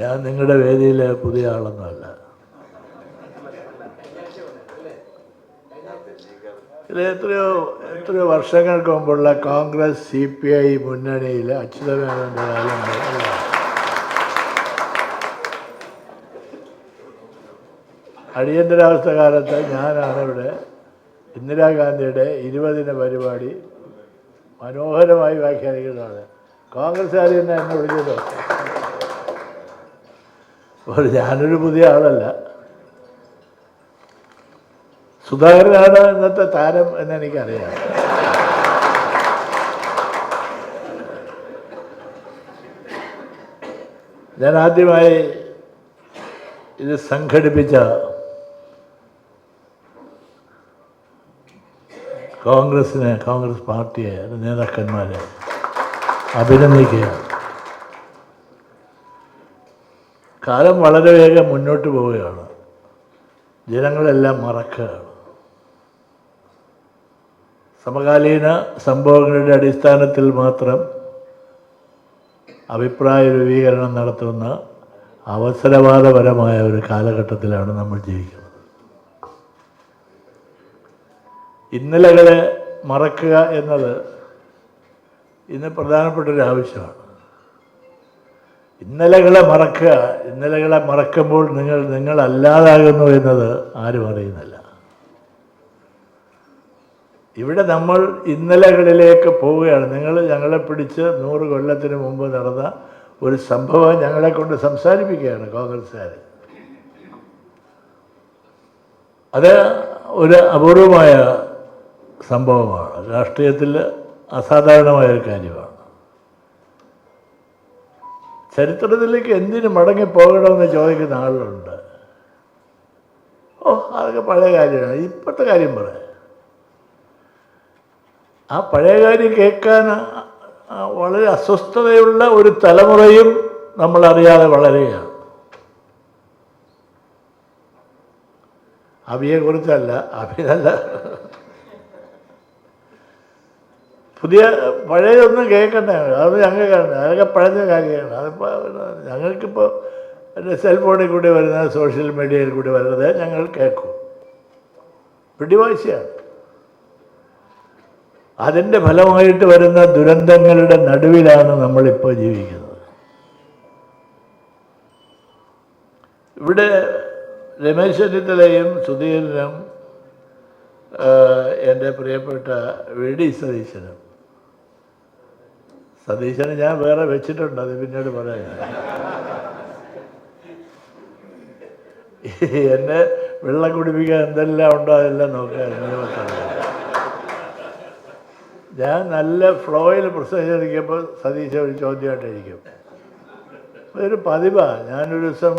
ഞാൻ നിങ്ങളുടെ വേദിയിലെ പുതിയ ആളൊന്നുമല്ല. ഇത് എത്രയോ എത്രയോ വർഷങ്ങൾക്ക് മുമ്പുള്ള കോൺഗ്രസ് സി പി ഐ മുന്നണിയിൽ അച്യുതമേനോന്റെ കാലം അടിയന്തരാവസ്ഥ കാലത്ത് ഞാനാണ് ഇവിടെ ഇന്ദിരാഗാന്ധിയുടെ ഇരുപതിന പരിപാടി മനോഹരമായി വ്യാഖ്യാനിക്കുന്നതാണ്. കോൺഗ്രസ്സുകാർ തന്നെ എന്നെ വിളിച്ചത്? അപ്പോൾ ഞാനൊരു പുതിയ ആളല്ല. സുധാകരനാണ് ഇന്നത്തെ താരം എന്ന് എനിക്കറിയാം. ഞാൻ ആദ്യമായി ഇത് സംഘടിപ്പിച്ച കോൺഗ്രസിനെ കോൺഗ്രസ് പാർട്ടിയെ നേതാക്കന്മാരെ അഭിനന്ദിക്കുകയാണ്. കാലം വളരെ വേഗം മുന്നോട്ട് പോവുകയാണ്. ജനങ്ങളെല്ലാം മറക്കുകയാണ്. സമകാലീന സംഭവങ്ങളുടെ അടിസ്ഥാനത്തിൽ മാത്രം അഭിപ്രായ രൂപീകരണം നടത്തുന്ന അവസരവാദപരമായ ഒരു കാലഘട്ടത്തിലാണ് നമ്മൾ ജീവിക്കുന്നത്. ഇന്നലകളെ മറക്കുക എന്നത് ഇന്ന് പ്രധാനപ്പെട്ട ഒരു ആവശ്യമാണ്. ഇന്നലകളെ മറക്കുക. ഇന്നലകളെ മറക്കുമ്പോൾ നിങ്ങൾ നിങ്ങൾ അല്ലാതാകുന്നു എന്നത് ആരും അറിയുന്നില്ല. ഇവിടെ നമ്മൾ ഇന്നലകളിലേക്ക് പോവുകയാണ്. നിങ്ങൾ ഞങ്ങളെ പിടിച്ച് നൂറ് കൊല്ലത്തിന് മുമ്പ് നടന്ന ഒരു സംഭവം ഞങ്ങളെ കൊണ്ട് സംസാരിപ്പിക്കുകയാണ് കോൺഗ്രസ്സുകാർ അത് ഒരു അപൂർവമായ സംഭവമാണ്. രാഷ്ട്രീയത്തിൽ അസാധാരണമായ ഒരു കാര്യമാണ്. ചരിത്രത്തിലേക്ക് എന്തിനു മടങ്ങി പോകണമെന്ന് ചോദിക്കുന്ന ആളുകളുണ്ട്. ഓ അതൊക്കെ പഴയ കാര്യമാണ്. ഇപ്പോഴത്തെ കാര്യം പറയാം ആ പഴയ കാര്യം കേൾക്കാൻ വളരെ അസ്വസ്ഥതയുള്ള ഒരു തലമുറയും നമ്മളറിയാതെ വളരുകയാണ്. അവിയെക്കുറിച്ചല്ല അഭി നല്ല പുതിയ പഴയതൊന്നും കേൾക്കണ്ടേ അത് ഞങ്ങൾക്കാണ് അതൊക്കെ പഴഞ്ഞ കാര്യമാണ് അതിപ്പോൾ ഞങ്ങൾക്കിപ്പോൾ സെൽഫോണിൽ കൂടി വരുന്ന സോഷ്യൽ മീഡിയയിൽ കൂടി വരുന്നത് ഞങ്ങൾ കേൾക്കും. പിടിവാശിയാണ് അതിന്റെ ഫലമായിട്ട് വരുന്ന ദുരന്തങ്ങളുടെ നടുവിലാണ് നമ്മളിപ്പോൾ ജീവിക്കുന്നത്. ഇവിടെ രമേശ് ചെന്നിത്തലയും സുധീരനും എന്റെ പ്രിയപ്പെട്ട വി ഡി സതീശനും സതീശന് ഞാൻ വേറെ വെച്ചിട്ടുണ്ട് അത് പിന്നീട് പറയാം എന്നെ വെള്ളം കുടിപ്പിക്കാൻ എന്തെല്ലാം ഉണ്ടോ അതെല്ലാം നോക്കാൻ ഞാൻ നല്ല ഫ്ലോയിൽ പ്രസംഗിച്ചിരിക്കുമ്പോൾ സതീശ ഒരു ചോദ്യമായിട്ടിരിക്കും. അതൊരു പതിവാണ് ഞാനൊരു ദിവസം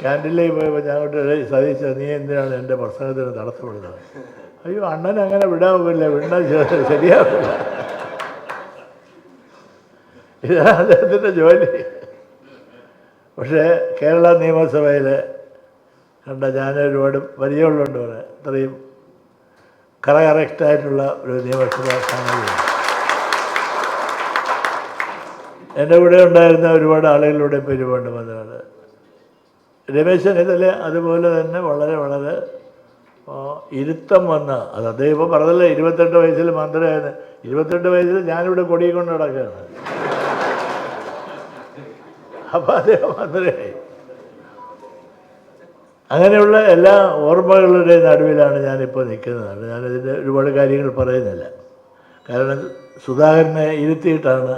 ക്യാന്റീനിലേക്ക് പോയപ്പോൾ ഞാൻ കൊണ്ട് സതീശ നീ എന്തിനാണ് എന്റെ പ്രസംഗത്തിന് തടസ്സപ്പെടുന്നത്? അയ്യോ അണ്ണൻ അങ്ങനെ വിടാൻ ശരിയാവില്ല. ഇതാണ് അദ്ദേഹത്തിന്റെ ജോലി. പക്ഷേ കേരള നിയമസഭയിൽ കണ്ട ഞാൻ ഒരുപാട് പരിചയമുള്ളതുകൊണ്ട് പറയാം ഇത്രയും കറ കറക്റ്റായിട്ടുള്ള ഒരു നിയമസഭാ സ്ഥാനാർത്ഥി എന്റെ കൂടെ ഉണ്ടായിരുന്ന ഒരുപാട് ആളുകളുടെ പെരുമാണ്ട് വന്നതാണ്. രമേശ് ചെന്നിത്തല അതുപോലെ തന്നെ വളരെ വളരെ ഇരുത്തം വന്ന അത് അദ്ദേഹം ഇപ്പോൾ പറഞ്ഞല്ലേ ഇരുപത്തെട്ട് വയസ്സിൽ മന്ത്രിയായിരുന്നു ഇരുപത്തെട്ട് വയസ്സിൽ ഞാനിവിടെ കൊടിയെ കൊണ്ട് നടക്കുകയാണ്. അപ്പോൾ അദ്ദേഹം മന്ത്രിയായി. അങ്ങനെയുള്ള എല്ലാ ഓർമ്മകളുടെ നടുവിലാണ് ഞാനിപ്പോൾ നിൽക്കുന്നത്. ഞാനതിന്റെ ഒരുപാട് കാര്യങ്ങൾ പറയുന്നില്ല. കാരണം സുധാകരനെ ഇരുത്തിയിട്ടാണ്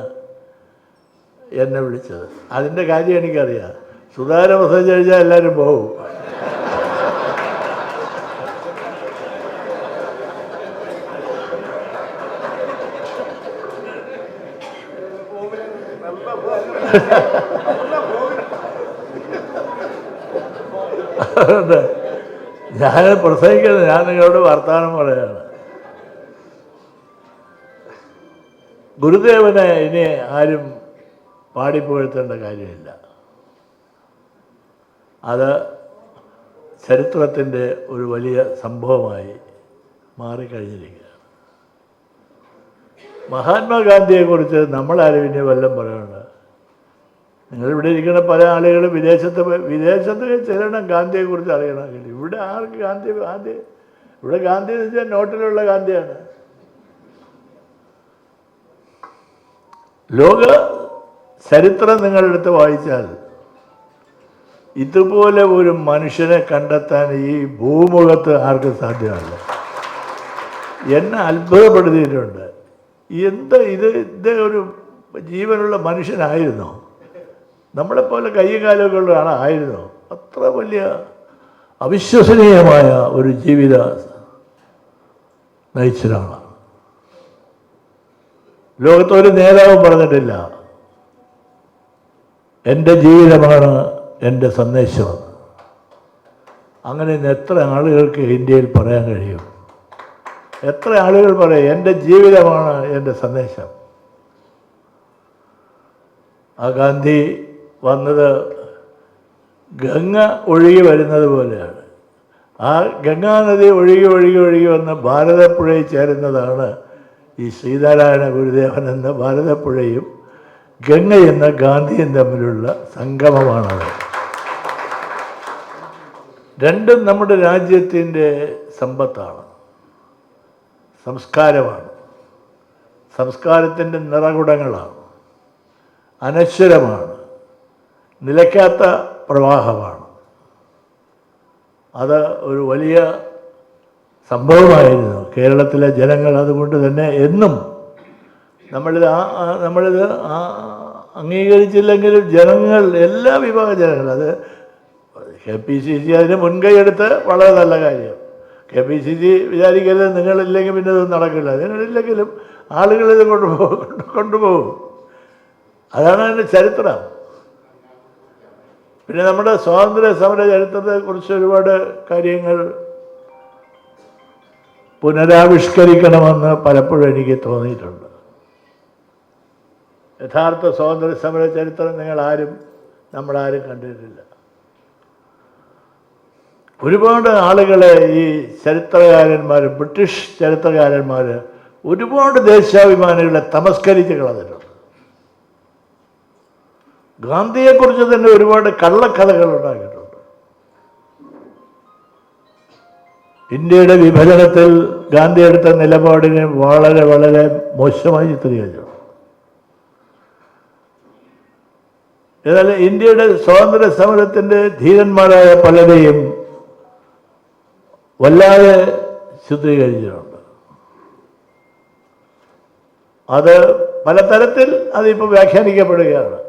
എന്നെ വിളിച്ചത്. അതിന്റെ കാര്യം എനിക്കറിയാം. സുധാകരൻ മെസ്സേജ് കഴിഞ്ഞാൽ എല്ലാവരും പോകും അതുകൊണ്ട് ഞാൻ പ്രസംഗിക്കുന്നത് ഞാൻ നിങ്ങളോട് വർത്തമാനം പറയാണ്. ഗുരുദേവനെ ഇനി ആരും പാടിപ്പുകഴ്ത്തേണ്ട കാര്യമില്ല. അത് ചരിത്രത്തിന്റെ ഒരു വലിയ സംഭവമായി മാറിക്കഴിഞ്ഞിരിക്കുകയാണ്. മഹാത്മാഗാന്ധിയെക്കുറിച്ച് നമ്മളാരും ഇനി വല്ലതും പറയണ്ട നിങ്ങൾ ഇവിടെ ഇരിക്കുന്ന പല ആളുകളും വിദേശത്ത് വിദേശത്ത് ചെല്ലണം ഗാന്ധിയെക്കുറിച്ച് അറിയണമെങ്കിൽ ഇവിടെ ആർക്ക് ഗാന്ധി ഗാന്ധി? ഇവിടെ ഗാന്ധി എന്ന് വെച്ചാൽ നോട്ടിലുള്ള ഗാന്ധിയാണ്. ലോക ചരിത്രം നിങ്ങളെടുത്ത് വായിച്ചാൽ ഇതുപോലെ ഒരു മനുഷ്യനെ കണ്ടെത്താൻ ഈ ഭൂമുഖത്ത് ആർക്കും സാധ്യമല്ല. എന്നെ അത്ഭുതപ്പെടുത്തിയിട്ടുണ്ട്. എന്താ ഇത് ഇത് ഒരു ജീവനുള്ള മനുഷ്യനായിരുന്നോ? നമ്മളെപ്പോലെ കൈയും കാലമൊക്കെ ഉള്ള ആളായിരുന്നോ അത്ര വലിയ അവിശ്വസനീയമായ ഒരു ജീവിത നയിച്ചൊരാളാണ്. ലോകത്തൊരു നേതാവും പറഞ്ഞിട്ടില്ല. എന്റെ ജീവിതമാണ് എന്റെ സന്ദേശം. അങ്ങനെ ഇന്ന് എത്ര ആളുകൾക്ക് ഇന്ത്യയിൽ പറയാൻ കഴിയും? എത്ര ആളുകൾ പറയും എന്റെ ജീവിതമാണ് എന്റെ സന്ദേശം. ആ ഗാന്ധി വന്നത് ഗംഗ ഒഴുകി വരുന്നത് പോലെയാണ്. ആ ഗംഗാനദി ഒഴുകി ഒഴുകി ഒഴുകി വന്ന് ഭാരതപ്പുഴയിൽ ചേരുന്നതാണ് ഈ ശ്രീനാരായണ ഗുരുദേവൻ എന്ന ഭാരതപ്പുഴയും ഗംഗ എന്ന ഗാന്ധിയും തമ്മിലുള്ള സംഗമമാണത്. രണ്ടും നമ്മുടെ രാജ്യത്തിന്റെ സമ്പത്താണ്. സംസ്കാരമാണ്. സംസ്കാരത്തിന്റെ നിറകുടങ്ങളാണ്. അനശ്വരമാണ്. നിലയ്ക്കാത്ത പ്രവാഹമാണ്. അത് ഒരു വലിയ സംഭവമായിരുന്നു. കേരളത്തിലെ ജനങ്ങൾ അതുകൊണ്ട് തന്നെ എന്നും നമ്മളിത് ആ നമ്മളിത് അംഗീകരിച്ചില്ലെങ്കിലും ജനങ്ങൾ എല്ലാ വിഭാഗ ജനങ്ങൾ അത് കെ പി സി സി അതിന് മുൻകൈ വളരെ നല്ല കാര്യം. കെ പി സി സി വിചാരിക്കരുത് നിങ്ങളില്ലെങ്കിൽ പിന്നെ ഇതൊന്നും നടക്കില്ല. നിങ്ങളില്ലെങ്കിലും ആളുകൾ ഇത് കൊണ്ടുപോകും കൊണ്ടുപോകും. അതാണ് അതിന്റെ ചരിത്രം. പിന്നെ നമ്മുടെ സ്വാതന്ത്ര്യ സമര ചരിത്രത്തെക്കുറിച്ച് ഒരുപാട് കാര്യങ്ങൾ പുനരാവിഷ്കരിക്കണമെന്ന് പലപ്പോഴും എനിക്ക് തോന്നിയിട്ടുണ്ട്. യഥാർത്ഥ സ്വാതന്ത്ര്യ സമര ചരിത്രം നിങ്ങൾ ആരും നമ്മളാരും കണ്ടിട്ടില്ല. ഒരുപാട് ആളുകളെ ഈ ചരിത്രകാരന്മാർ ബ്രിട്ടീഷ് ചരിത്രകാരന്മാർ ഒരുപാട് ദേശാഭിമാനികളെ തമസ്കരിച്ച് കളഞ്ഞിട്ടുണ്ട്. ഗാന്ധിയെക്കുറിച്ച് തന്നെ ഒരുപാട് കള്ളക്കഥകൾ ഉണ്ടാക്കിയിട്ടുണ്ട് ഇന്ത്യയുടെ വിഭജനത്തിൽ ഗാന്ധി എടുത്ത നിലപാടിനെ വളരെ വളരെ മോശമായി ചിത്രീകരിച്ചു. എന്നാൽ ഇന്ത്യയുടെ സ്വാതന്ത്ര്യ സമരത്തിന്റെ ധീരന്മാരായ പലരെയും വല്ലാതെ ചിത്രീകരിച്ചിട്ടുണ്ട്. അത് പലതരത്തിൽ അതിപ്പോൾ വ്യാഖ്യാനിക്കപ്പെടുകയാണ്.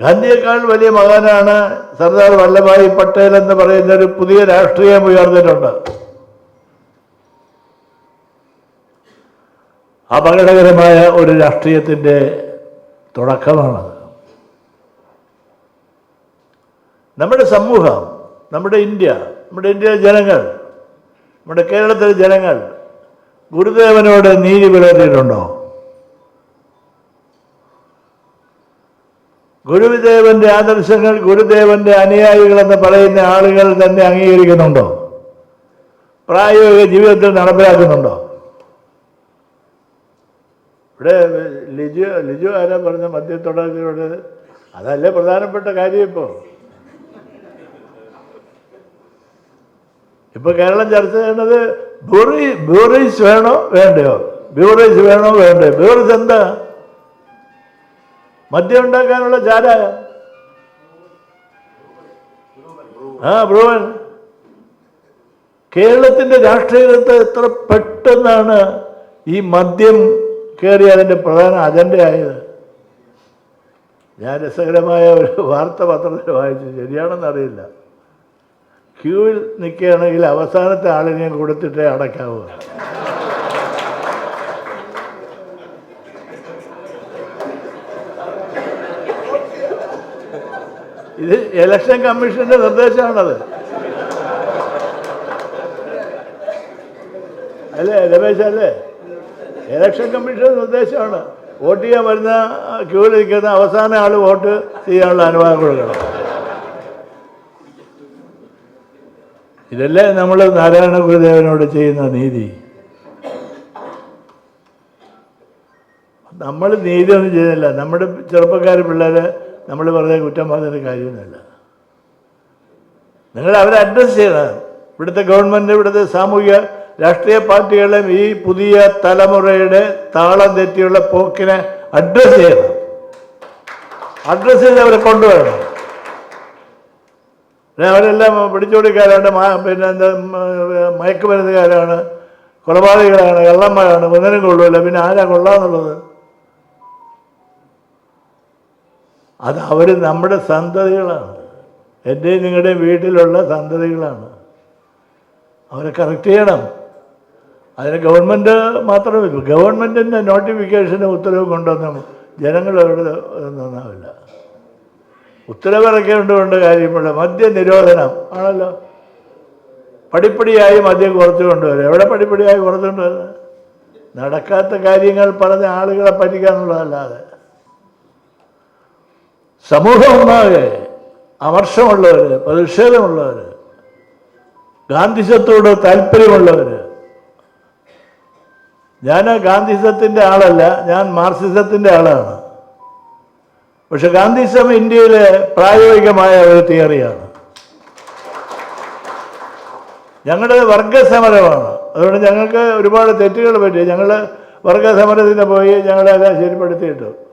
ഗാന്ധിയേക്കാൾ വലിയ മകാനാണ് സർദാർ വല്ലഭായ് പട്ടേൽ എന്ന് പറയുന്ന ഒരു പുതിയ രാഷ്ട്രീയം ഉയർന്നിട്ടുണ്ട്. അപകടകരമായ ഒരു രാഷ്ട്രീയത്തിന്റെ തുടക്കമാണത് നമ്മുടെ സമൂഹം നമ്മുടെ ഇന്ത്യ നമ്മുടെ ഇന്ത്യയിലെ ജനങ്ങൾ നമ്മുടെ കേരളത്തിലെ ജനങ്ങൾ ഗുരുദേവനോട് നീതി പുലർത്തിയിട്ടുണ്ടോ? ഗുരുദേവന്റെ ആദർശങ്ങൾ ഗുരുദേവന്റെ അനുയായികളെന്ന് പറയുന്ന ആളുകൾ തന്നെ അംഗീകരിക്കുന്നുണ്ടോ? പ്രായോഗിക ജീവിതത്തിൽ നടപ്പിലാക്കുന്നുണ്ടോ? ഇവിടെ ലിജു ലിജു ആരാ പറഞ്ഞ മദ്യത്തൊടങ്ങിയോട് അതല്ലേ പ്രധാനപ്പെട്ട കാര്യം ഇപ്പോൾ ഇപ്പൊ കേരളം ചർച്ച ചെയ്യുന്നത് ബ്യൂറി ബ്യൂറീസ് വേണോ വേണ്ടയോ? ബ്യൂറീസ് വേണോ വേണ്ടയോ? ബ്യൂറീസ് എന്താ? മദ്യം ഉണ്ടാക്കാനുള്ള ചാരായം ആ ബ്രൂവൻ. കേരളത്തിന്റെ രാഷ്ട്രീയത്തെ എത്ര പെട്ടെന്നാണ് ഈ മദ്യം കയറി അതിന്റെ പ്രധാന അജണ്ടയായത്. ഞാൻ രസകരമായ ഒരു വാർത്ത പത്രത്തിൽ വായിച്ചു. ശരിയാണെന്ന് അറിയില്ല. ക്യൂവിൽ നിൽക്കുകയാണെങ്കിൽ അവസാനത്തെ ആളിനെ കൊടുത്തിട്ടേ അടയ്ക്കാവൂ ഇത് ഇലക്ഷൻ കമ്മീഷന്റെ നിർദ്ദേശമാണത്. അല്ലേ രമേശ് അല്ലേ? ഇലക്ഷൻ കമ്മീഷന്റെ നിർദ്ദേശമാണ്. വോട്ട് ചെയ്യാൻ വരുന്ന ക്യൂ നിൽക്കുന്ന അവസാന ആൾ വോട്ട് ചെയ്യാനുള്ള അനുവാദം കൊടുക്കണം. ഇതല്ലേ നമ്മൾ നാരായണ ഗുരുദേവനോട് ചെയ്യുന്ന നീതി. നമ്മൾ നീതി ഒന്നും ചെയ്യുന്നില്ല. നമ്മുടെ ചെറുപ്പക്കാർ പിള്ളേർ നമ്മൾ വെറുതെ കുറ്റം പറഞ്ഞൊരു കാര്യമൊന്നുമില്ല. നിങ്ങൾ അവരെ അഡ്രസ് ചെയ്യണം. ഇവിടുത്തെ ഗവൺമെന്റ് ഇവിടുത്തെ സാമൂഹിക രാഷ്ട്രീയ പാർട്ടികളും ഈ പുതിയ തലമുറയുടെ താളം തെറ്റിയുള്ള പോക്കിനെ അഡ്രസ് ചെയ്യണം. അഡ്രസ്സ് ചെയ്ത് അവരെ കൊണ്ടുവരണം. അവരെല്ലാം പിടിച്ചോടിക്കാരാണ് പിന്നെ എന്താ മയക്കുമരുന്നുകാരാണ് കൊലപാതകികളാണ് കള്ളന്മാരാണ് ഒന്നിനും കൊള്ളൂല പിന്നെ ആരാ കൊള്ളാന്നുള്ളത്? അത് അവർ നമ്മുടെ സന്തതികളാണ്. എന്റെയും നിങ്ങളുടെ വീട്ടിലുള്ള സന്തതികളാണ്. അവരെ കറക്റ്റ് ചെയ്യണം. അതിന് ഗവൺമെന്റ് മാത്രമല്ല ഗവൺമെന്റിന്റെ നോട്ടിഫിക്കേഷന് ഉത്തരവ് കൊണ്ടൊന്നും ജനങ്ങളോട് നന്നാവില്ല. ഉത്തരവിറക്കേണ്ടതുകൊണ്ട് കാര്യമുള്ള മദ്യ നിരോധനം ആണല്ലോ. പടിപ്പടിയായി മദ്യം കുറച്ചു കൊണ്ടുവരും എവിടെ പടിപ്പടിയായി കുറച്ചുകൊണ്ടുവരുന്നത് നടക്കാത്ത കാര്യങ്ങൾ പറഞ്ഞ ആളുകളെ പറ്റിക്കാന്നുള്ളതല്ലാതെ. സമൂഹം അമർഷമുള്ളവർ പ്രതിഷേധമുള്ളവർ ഗാന്ധിസത്തോട് താല്പര്യമുള്ളവർ ഞാൻ ഗാന്ധിസത്തിന്റെ ആളല്ല ഞാൻ മാർക്സിസത്തിന്റെ ആളാണ്. പക്ഷെ ഗാന്ധിസം ഇന്ത്യയിലെ പ്രായോഗികമായ ഒരു തിയറിയാണ്. ഞങ്ങളുടെ വർഗസമരമാണ്. അതുകൊണ്ട് ഞങ്ങൾക്ക് ഒരുപാട് തെറ്റുകൾ പറ്റി ഞങ്ങൾ വർഗസമരത്തിന് പോയി ഞങ്ങളെല്ലാം ശരിപ്പെടുത്തിയിട്ടു.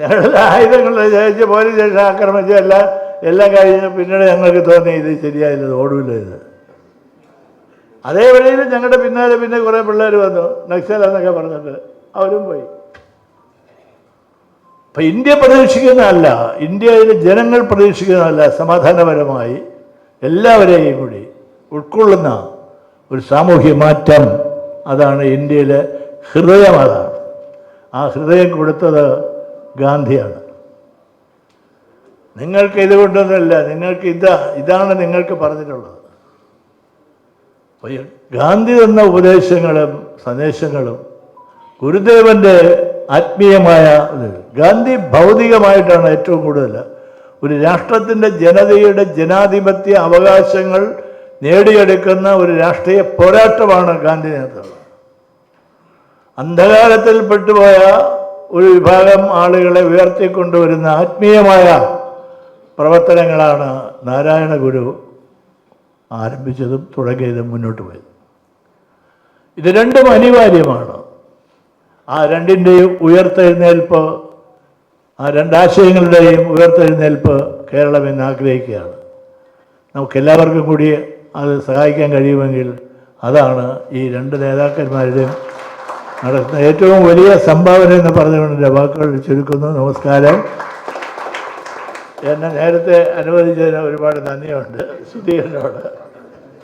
ഞങ്ങളുടെ ആയുധങ്ങൾ ജയിച്ച് പോലീസ് സ്റ്റേഷൻ ആക്രമിച്ച് എല്ലാം എല്ലാം കഴിഞ്ഞ് പിന്നീട് ഞങ്ങൾക്ക് തോന്നി ഇത് ശരിയായില്ല ഇത് ഓടില്ല ഇത്. അതേ വഴിയിൽ ഞങ്ങളുടെ പിന്നാലെ പിന്നെ കുറേ പിള്ളേർ വന്നു നക്സൽ എന്നൊക്കെ പറഞ്ഞിട്ട്. അവരും പോയി. അപ്പം ഇന്ത്യ പ്രതീക്ഷിക്കുന്നതല്ല ഇന്ത്യയിലെ ജനങ്ങൾ പ്രതീക്ഷിക്കുന്നതല്ല സമാധാനപരമായി എല്ലാവരെയും കൂടി ഉൾക്കൊള്ളുന്ന ഒരു സാമൂഹ്യ മാറ്റം. അതാണ് ഇന്ത്യയിലെ ഹൃദയം അതാണ്. ആ ഹൃദയം കൊടുത്തത് ഗാന്ധിയാണ്. നിങ്ങൾക്ക് ഇതുകൊണ്ടൊന്നുമില്ല നിങ്ങൾക്ക് ഇതാ ഇതാണ് നിങ്ങൾക്ക് പറഞ്ഞിട്ടുള്ളത്. ഗാന്ധി തന്ന ഉപദേശങ്ങളും സന്ദേശങ്ങളും ഗുരുദേവന്റെ ആത്മീയമായ ഗാന്ധി ഭൗതികമായിട്ടാണ് ഏറ്റവും കൂടുതൽ. ഒരു രാഷ്ട്രത്തിന്റെ ജനതയുടെ ജനാധിപത്യ അവകാശങ്ങൾ നേടിയെടുക്കുന്ന ഒരു രാഷ്ട്രീയ പോരാട്ടമാണ് ഗാന്ധി നേതൃത്വം അന്ധകാരത്തിൽ പെട്ടുപോയ ഒരു വിഭാഗം ആളുകളെ ഉയർത്തിക്കൊണ്ടുവരുന്ന ആത്മീയമായ പ്രവർത്തനങ്ങളാണ് നാരായണ ഗുരു ആരംഭിച്ചതും തുടങ്ങിയതും മുന്നോട്ട് പോയത്. ഇത് രണ്ടും അനിവാര്യമാണ്. ആ രണ്ടിന്റെയും ഉയർത്തെഴുന്നേൽപ്പ് ആ രണ്ടാശയങ്ങളുടെയും ഉയർത്തെഴുന്നേൽപ്പ് കേരളം എന്ന് ആഗ്രഹിക്കുകയാണ്. നമുക്കെല്ലാവർക്കും കൂടി അത് സഹായിക്കാൻ കഴിയുമെങ്കിൽ അതാണ് ഈ രണ്ട് നേതാക്കന്മാരുടെയും നടത്തുന്ന ഏറ്റവും വലിയ സംഭാവന എന്ന് പറഞ്ഞുകൊണ്ട് എന്റെ വാക്കുകൾ ചുരുക്കുന്നു. നമസ്കാരം. എന്നെ നേരത്തെ അനുവദിച്ചതിന് ഒരുപാട് നന്ദിയുണ്ട്. സുധീരനോട്